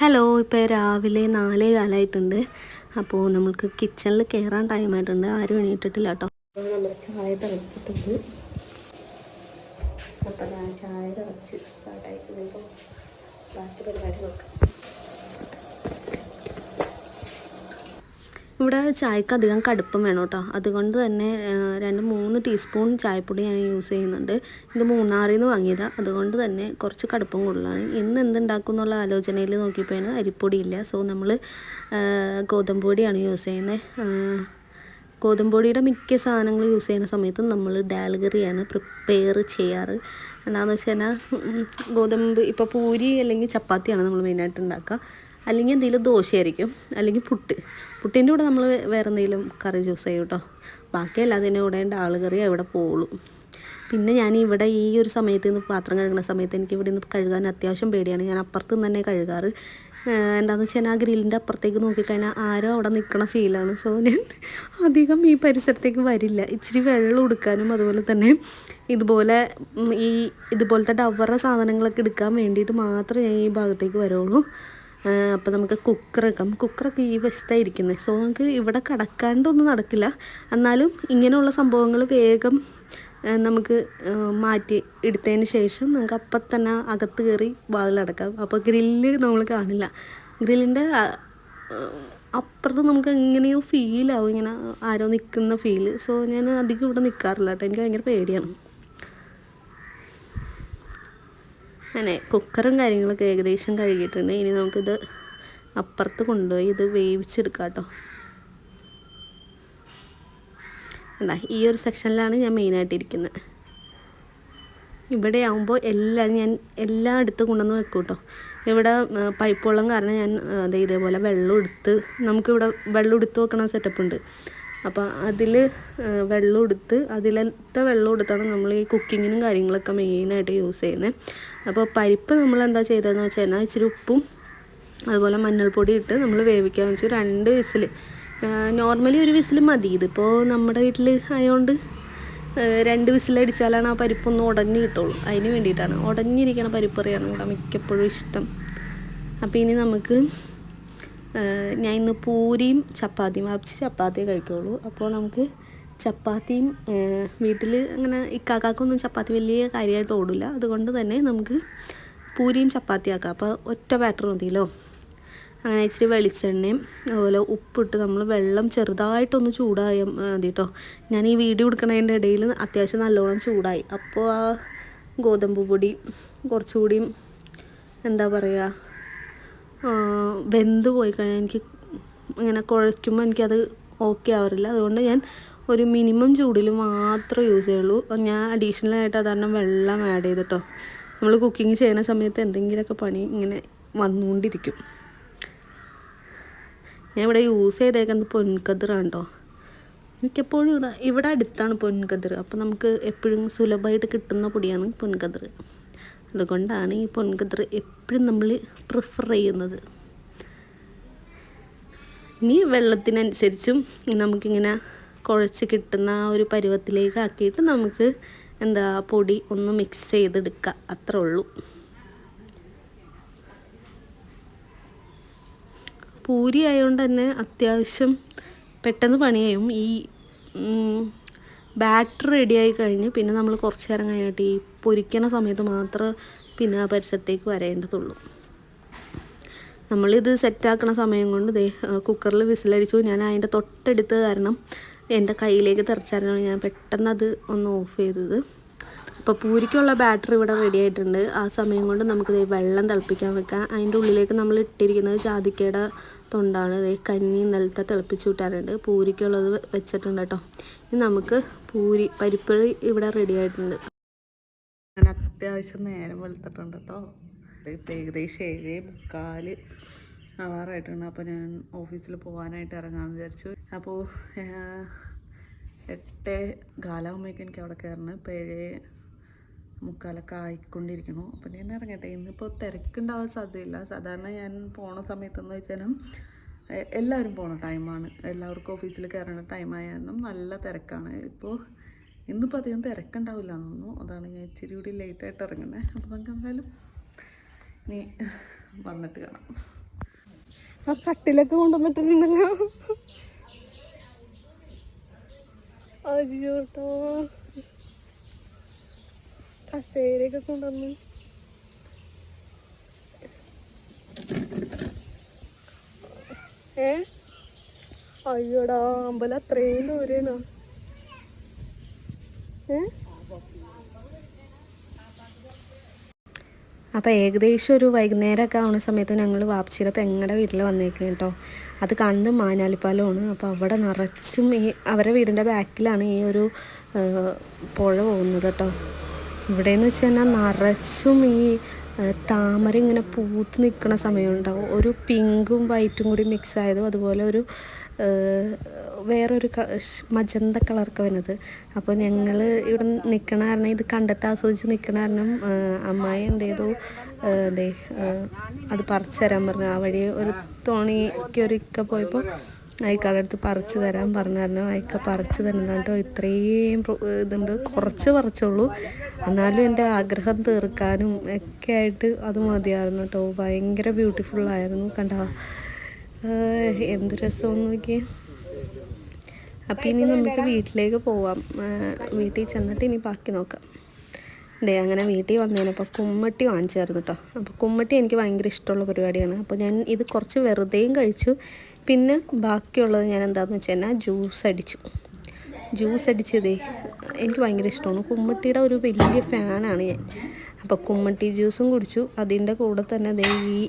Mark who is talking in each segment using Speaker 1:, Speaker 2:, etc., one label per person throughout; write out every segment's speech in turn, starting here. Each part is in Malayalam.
Speaker 1: ഹലോ ഇപ്പോൾ രാവിലെ നാലേ കാലമായിട്ടുണ്ട് അപ്പോൾ നമുക്ക് കിച്ചണിൽ കയറാൻ ടൈമായിട്ടുണ്ട് ആരും എണീറ്റിട്ടില്ല കേട്ടോ നമ്മൾ ചായ തിളച്ചിട്ടുണ്ട്. അപ്പോൾ ഞാൻ ചായ തിളച്ച് സ്റ്റാർട്ടായിട്ടുണ്ട് ബാക്കി പരിപാടി നോക്കാം. ഇവിടെ ചായക്ക് അധികം കടുപ്പം വേണം കേട്ടോ. അതുകൊണ്ട് തന്നെ രണ്ട് മൂന്ന് ടീസ്പൂൺ ചായപ്പൊടി ഞാൻ യൂസ് ചെയ്യുന്നുണ്ട്. ഇത് മൂന്നാറിൽ നിന്ന് വാങ്ങിയതാണ് അതുകൊണ്ട് തന്നെ കുറച്ച് കടുപ്പം കൂടുതലാണ്. ഇന്ന് എന്തുണ്ടാക്കും എന്നുള്ള ആലോചനയിൽ നോക്കിയപ്പോഴാണ് അരിപ്പൊടി ഇല്ല. സോ നമ്മൾ ഗോതമ്പ് പൊടിയാണ് യൂസ് ചെയ്യുന്നത് ഗോതമ്പ് പൊടിയുടെ മിക്ക സാധനങ്ങൾ യൂസ് ചെയ്യുന്ന സമയത്തും നമ്മൾ ഡാൽഗറിയാണ് പ്രിപ്പയർ ചെയ്യാറ്. എന്താണെന്ന് വെച്ച് കഴിഞ്ഞാൽ ഗോതമ്പ് ഇപ്പോൾ പൂരി അല്ലെങ്കിൽ ചപ്പാത്തിയാണ് നമ്മൾ മെയിനായിട്ട് ഉണ്ടാക്കുക. അല്ലെങ്കിൽ എന്തെങ്കിലും ദോശയായിരിക്കും അല്ലെങ്കിൽ പുട്ട്. പുട്ടിന്റെ കൂടെ നമ്മൾ വേറെ എന്തെങ്കിലും കറി ചൂസ് ചെയ്യും കേട്ടോ. ബാക്കി എല്ലാത്തിന്റെ കൂടെ കറി അവിടെ പോവുള്ളൂ. പിന്നെ ഞാൻ ഇവിടെ ഈ ഒരു സമയത്ത് നിന്ന് പാത്രം കഴുകുന്ന സമയത്ത് എനിക്ക് ഇവിടെ നിന്ന് കഴുകാൻ അത്യാവശ്യം പേടിയാണ്. ഞാൻ അപ്പുറത്ത് നിന്ന് തന്നെ കഴുകാറ്. എന്താണെന്ന് വെച്ചാൽ ആ ഗ്രില്ലിന്റെ അപ്പുറത്തേക്ക് നോക്കിക്കഴിഞ്ഞാൽ ആരോ അവിടെ നിൽക്കണ ഫീലാണ് സോ ഞാൻ അധികം ഈ പരിസരത്തേക്ക് വരില്ല. ഇച്ചിരി വെള്ളം എടുക്കാനും അതുപോലെ തന്നെ ഇതുപോലെ ഈ ഇതുപോലത്തെ ഡവറ സാധനങ്ങളൊക്കെ എടുക്കാൻ വേണ്ടിയിട്ട് മാത്രമേ ഞാൻ ഈ ഭാഗത്തേക്ക് വരുള്ളൂ. അപ്പോൾ നമുക്ക് കുക്കർ വെക്കാം. കുക്കറൊക്കെ ഈ വശത്താണ് സോ നമുക്ക് ഇവിടെ കടക്കാണ്ടൊന്നും നടക്കില്ല. എന്നാലും ഇങ്ങനെയുള്ള സംഭവങ്ങൾ വേഗം നമുക്ക് മാറ്റി എടുത്തതിന് ശേഷം നമുക്ക് അപ്പം തന്നെ അകത്ത് കയറി വാതിലടക്കാം അപ്പോൾ ഗ്രില്ല് നമ്മൾ കാണില്ല. ഗ്രില്ലിന്റെ അപ്പുറത്ത് നമുക്ക് എങ്ങനെയോ ഫീലാവും ഇങ്ങനെ ആരോ നിൽക്കുന്ന ഫീൽ സോ ഞാൻ അധികം ഇവിടെ നിൽക്കാറില്ല കേട്ടോ. എനിക്ക് ഭയങ്കര പേടിയാണ്. അങ്ങനെ കുക്കറും കാര്യങ്ങളൊക്കെ ഏകദേശം കഴുകിയിട്ടുണ്ട്. ഇനി നമുക്കിത് അപ്പുറത്ത് കൊണ്ടുപോയി ഇത് വേവിച്ചെടുക്കാം കേട്ടോ. അല്ല ഈ ഒരു സെക്ഷനിലാണ് ഞാൻ മെയിനായിട്ട് ഇരിക്കുന്നത്. ഇവിടെ ആകുമ്പോൾ എല്ലാം ഞാൻ എല്ലാം എടുത്ത് കൊണ്ടുവന്ന് വെക്കും കേട്ടോ. ഇവിടെ പൈപ്പ് വെള്ളം കാരണം ഞാൻ അതേ ഇതേപോലെ വെള്ളം എടുത്ത് നമുക്കിവിടെ വെള്ളം എടുത്ത് വെക്കണ സെറ്റപ്പ് ഉണ്ട്. അപ്പോൾ അതിൽ വെള്ളം എടുത്ത് അതിലത്തെ വെള്ളം എടുത്താണ് നമ്മൾ ഈ കുക്കിങ്ങിനും കാര്യങ്ങളൊക്കെ മെയിനായിട്ട് യൂസ് ചെയ്യുന്നത്. അപ്പോൾ പരിപ്പ് നമ്മൾ എന്താ ചെയ്തതെന്ന് വെച്ച് കഴിഞ്ഞാൽ ഇച്ചിരി ഉപ്പും അതുപോലെ മഞ്ഞൾപ്പൊടി ഇട്ട് നമ്മൾ വേവിക്കാൻ വെച്ചു. രണ്ട് വിസിൽ നോർമലി ഒരു വിസിൽ മതി. ഇതിപ്പോൾ നമ്മുടെ വീട്ടിൽ ആയതുകൊണ്ട് രണ്ട് വിസിലടിച്ചാലാണ് ആ പരിപ്പൊന്ന് ഉടഞ്ഞ് കിട്ടുള്ളൂ. അതിന് വേണ്ടിയിട്ടാണ്. ഉടഞ്ഞിരിക്കണ പരിപ്പറിയാണ് ഇവിടെ മിക്കപ്പോഴും ഇഷ്ടം. അപ്പോൾ ഇനി നമുക്ക് ഞാൻ ഇന്ന് പൂരിയും ചപ്പാത്തിയും വാപ്പിച്ച് ചപ്പാത്തിയേ കഴിക്കുള്ളൂ. അപ്പോൾ നമുക്ക് ചപ്പാത്തിയും വീട്ടിൽ അങ്ങനെ ഇക്കാക്കൊന്നും ചപ്പാത്തി വലിയ കാര്യമായിട്ട് ഓടില്ല അതുകൊണ്ട് തന്നെ നമുക്ക് പൂരിയും ചപ്പാത്തി ആക്കാം. അപ്പോൾ ഒറ്റ ബാറ്റർ മതിയല്ലോ? അങ്ങനെ ഇച്ചിരി വെളിച്ചെണ്ണയും അതുപോലെ ഉപ്പിട്ട് നമ്മൾ വെള്ളം ചെറുതായിട്ടൊന്ന് ചൂടായ മതി കേട്ടോ ഞാൻ ഈ വീഡിയോ എടുക്കണതിന്റെ ഇടയിൽ അത്യാവശ്യം നല്ലോണം ചൂടായി. അപ്പോൾ ആ ഗോതമ്പ് പൊടി കുറച്ചുകൂടിയും എന്താ പറയുക വെന്ത് പോയി കഴിഞ്ഞാൽ എനിക്ക് ഇങ്ങനെ കുഴയ്ക്കുമ്പോൾ എനിക്കത് ഓക്കെ ആവാറില്ല. അതുകൊണ്ട് ഞാൻ ഒരു മിനിമം ചൂടിൽ മാത്രമേ യൂസ് ചെയ്യുള്ളൂ. ഞാൻ അഡീഷണൽ ആയിട്ട് അതാണ് വെള്ളം ആഡ് ചെയ്തിട്ടോ. നമ്മൾ കുക്കിംഗ് ചെയ്യുന്ന സമയത്ത് എന്തെങ്കിലുമൊക്കെ പണി ഇങ്ങനെ വന്നുകൊണ്ടിരിക്കും. ഞാൻ ഇവിടെ യൂസ് ചെയ്തേക്കുന്നത് പൊൻകതിറാണ് കേട്ടോ മിക്കപ്പോഴും ഇതാ ഇവിടെ അടുത്താണ് പൊൻകതിർ. അപ്പോൾ നമുക്ക് എപ്പോഴും സുലഭമായിട്ട് കിട്ടുന്ന പൊടിയാണ് പൊൻകതിർ. അതുകൊണ്ടാണ് ഈ പൊൻകതിർ എപ്പോഴും നമ്മൾ പ്രിഫർ ചെയ്യുന്നത്. ഇനി വെള്ളത്തിനനുസരിച്ചും നമുക്കിങ്ങനെ കുഴച്ച് കിട്ടുന്ന ആ ഒരു പരുവത്തിലേക്ക് ആക്കിയിട്ട് നമുക്ക് എന്താ പൊടി ഒന്ന് മിക്സ് ചെയ്തെടുക്കുക അത്രേ ഉള്ളൂ. പൂരി ആയതുകൊണ്ട് തന്നെ അത്യാവശ്യം പെട്ടെന്ന് പണിയായും. ഈ ബാറ്റർ റെഡിയായി കഴിഞ്ഞ് പിന്നെ നമ്മൾ കുറച്ച് നേരം കഴിഞ്ഞിട്ട് ഈ പൊരിക്കണ സമയത്ത് മാത്രമേ പിന്നെ ആ പരിസരത്തേക്ക് വരേണ്ടതുള്ളൂ. നമ്മളിത് സെറ്റാക്കണ സമയം കൊണ്ട് കുക്കറിൽ വിസിലടിച്ചു. ഞാൻ അതിന്റെ തൊട്ടടുത്ത് കാരണം എന്റെ കയ്യിലേക്ക് തെറിച്ചായിരുന്നു. ഞാൻ പെട്ടെന്ന് അത് ഒന്ന് ഓഫ് ചെയ്തത്. അപ്പോൾ പൂരിക്കുള്ള ബാറ്ററി ഇവിടെ റെഡി ആയിട്ടുണ്ട്. ആ സമയം കൊണ്ട് നമുക്ക് വെള്ളം തിളപ്പിക്കാൻ വെക്കാം. അതിന്റെ ഉള്ളിലേക്ക് നമ്മൾ ഇട്ടിരിക്കുന്നത് ജാതിക്കയുടെ തൊണ്ടാണ്. ദേ കഞ്ഞി നിലത്തെ തിളപ്പിച്ച് വിട്ടാറുണ്ട് പൂരിക്കുള്ളത് വെച്ചിട്ടുണ്ട് കേട്ടോ. ഇനി നമുക്ക് പൂരി പരിപ്പഴി ഇവിടെ റെഡി ആയിട്ടുണ്ട്.
Speaker 2: ഞാൻ അത്യാവശ്യം നേരം വെളുത്തിട്ടുണ്ട് കേട്ടോ. ഏകദേശം ഏഴേ മുക്കാൽ. ആവാറായിട്ടുണ്ട്. അപ്പോൾ ഞാൻ ഓഫീസിൽ പോകാനായിട്ട് ഇറങ്ങാമെന്ന് വിചാരിച്ചു. അപ്പോൾ എട്ട് കാലാവുമ്പോഴേക്കും എനിക്ക് അവിടെ കയറണം. ഇപ്പോൾ ഏഴ് മുക്കാലൊക്കെ ആയിക്കൊണ്ടിരിക്കുന്നു. അപ്പോൾ ഞാൻ ഇറങ്ങട്ടെ. ഇന്നിപ്പോൾ തിരക്കുണ്ടാവാൻ സാധ്യതയില്ല. സാധാരണ ഞാൻ പോണ സമയത്തെന്ന് വെച്ചാലും എല്ലാവരും പോണ ടൈമാണ്. എല്ലാവർക്കും ഓഫീസിൽ കയറേണ്ട ടൈമായ നല്ല തിരക്കാണ്. ഇപ്പോൾ ഇന്നിപ്പോൾ അധികം തിരക്കുണ്ടാവില്ല എന്ന് തോന്നുന്നു. അതാണ് ഞാൻ ഇച്ചിരി കൂടി ലേറ്റായിട്ട് ഇറങ്ങുന്നത് അപ്പോൾ നമുക്ക് എന്തായാലും ഇനി വന്നിട്ട് കാണാം.
Speaker 1: ആ കട്ടിലൊക്കെ കൊണ്ടുവന്നിട്ടുണ്ടല്ലോ അയ്യോട്ടോ കസേരയൊക്കെ കൊണ്ടുവന്ന്. ഏ? അയ്യോടാ അമ്പലം അത്രയും ദൂരെയാണോ ഏ? അപ്പോൾ ഏകദേശം ഒരു വൈകുന്നേരമൊക്കെ ആവുന്ന സമയത്ത് ഞങ്ങൾ വാപ്പച്ചിയുടെ പെങ്ങളുടെ വീട്ടിൽ വന്നേക്കും കേട്ടോ. അത് കാണുന്നത് മാനാലിപ്പാലമാണ് അപ്പോൾ അവിടെ നിറച്ചും ഈ അവരുടെ വീടിന്റെ ബാക്കിലാണ് ഈ ഒരു പുഴ പോകുന്നത് കേട്ടോ. ഇവിടെയെന്ന് വെച്ച് കഴിഞ്ഞാൽ നിറച്ചും ഈ താമര ഇങ്ങനെ പൂത്ത് നിൽക്കുന്ന സമയമുണ്ടാവും. ഒരു പിങ്കും വൈറ്റും കൂടി മിക്സ് ആയതും അതുപോലെ ഒരു വേറൊരു മജന്ത കളറൊക്കെ വരുന്നത് അപ്പോൾ ഞങ്ങൾ ഇവിടെ നിൽക്കണ കാരണം ഇത് കണ്ടിട്ട് ആസ്വദിച്ച് നിൽക്കണ കാരണം അമ്മായി എന്ത് ചെയ്തു ആ, അത് പറിച്ചു തരാൻ പറഞ്ഞു. ആ വഴി ഒരു തോണിക്ക് ഒരു ഇക്ക പോയപ്പോൾ അയക്കാടെ അടുത്ത് പറിച്ചു തരാൻ പറഞ്ഞു. കാരണം അയക്ക പറിച്ചു കേട്ടോ ഇത്രയും ഇതുണ്ട്. കുറച്ച് പറിച്ചുള്ളൂ എന്നാലും എന്റെ ആഗ്രഹം തീർക്കാനും ഒക്കെ ആയിട്ട് അത് മതിയായിരുന്നു കേട്ടോ. ഭയങ്കര ബ്യൂട്ടിഫുള്ളായിരുന്നു കണ്ട എന്ത് രസമെന്ന് നോക്കിയേ. അപ്പം ഇനി നമുക്ക് വീട്ടിലേക്ക് പോവാം. വീട്ടിൽ ചെന്നിട്ട് ഇനി ബാക്കി നോക്കാം. അതെ അങ്ങനെ വീട്ടിൽ വന്നതിനപ്പോൾ കുമ്മട്ടി വാങ്ങിച്ചായിരുന്നു കേട്ടോ അപ്പോൾ കുമ്മട്ടി എനിക്ക് ഭയങ്കര ഇഷ്ടമുള്ള പരിപാടിയാണ്. അപ്പോൾ ഞാൻ ഇത് കുറച്ച് വെറുതെയും കഴിച്ചു. പിന്നെ ബാക്കിയുള്ളത് ഞാൻ എന്താണെന്ന് വെച്ച് കഴിഞ്ഞാൽ ജ്യൂസ് അടിച്ചു. ജ്യൂസ് അടിച്ചതേ എനിക്ക് ഭയങ്കര ഇഷ്ടമാണ്. കുമ്മട്ടിയുടെ ഒരു വലിയ ഫാനാണ് ഞാൻ. അപ്പോൾ കുമ്മട്ടി ജ്യൂസും കുടിച്ചു. അതിന്റെ കൂടെ തന്നെ ദേ ഈ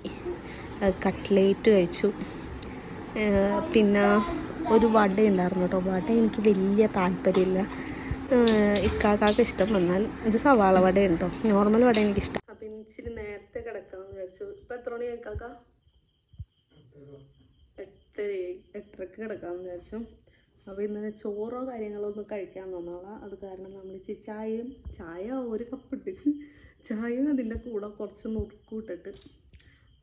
Speaker 1: കട്ട്ലേറ്റ് കഴിച്ചു. പിന്നെ ഒരു വട ഉണ്ടായിരുന്നു കേട്ടോ. വട എനിക്ക് വലിയ താല്പര്യമില്ല. ഇക്കാക്കാക്ക് ഇഷ്ടം വന്നാൽ ഇത് സവാള വട ഉണ്ടോ നോർമൽ വട എനിക്കിഷ്ടം. അപ്പം ഇച്ചിരി നേരത്തെ കിടക്കാമെന്ന് വിചാരിച്ചു. ഇപ്പം എത്ര മണി ഇക്കാക്ക? എട്ടര എട്ടരക്ക് കിടക്കാമെന്ന് വിചാരിച്ചു. അപ്പോൾ ഇന്ന് ചോറോ കാര്യങ്ങളോ ഒന്നും കഴിക്കാൻ തോന്നാളാ അത് കാരണം നമ്മൾ ഇച്ചിരി ചായയും ചായ ഒരു കപ്പിട്ട് ചായയും അതിന്റെ കൂടെ കുറച്ച് നുറുക്കൂട്ടിട്ട്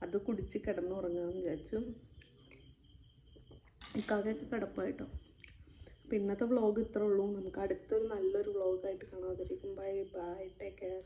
Speaker 1: അത് കുടിച്ച് കിടന്നുറങ്ങാമെന്ന് വിചാരിച്ചു. ഇക്കാക്കൊക്കെ കിടപ്പായിട്ടോ അപ്പം ഇന്നത്തെ വ്ളോഗ് ഇത്രേ ഉള്ളൂ. നമുക്ക് അടുത്തൊരു നല്ലൊരു വ്ളോഗായിട്ട് കാണാതിരിക്കും ബൈ ബൈ ടേക്ക് കെയർ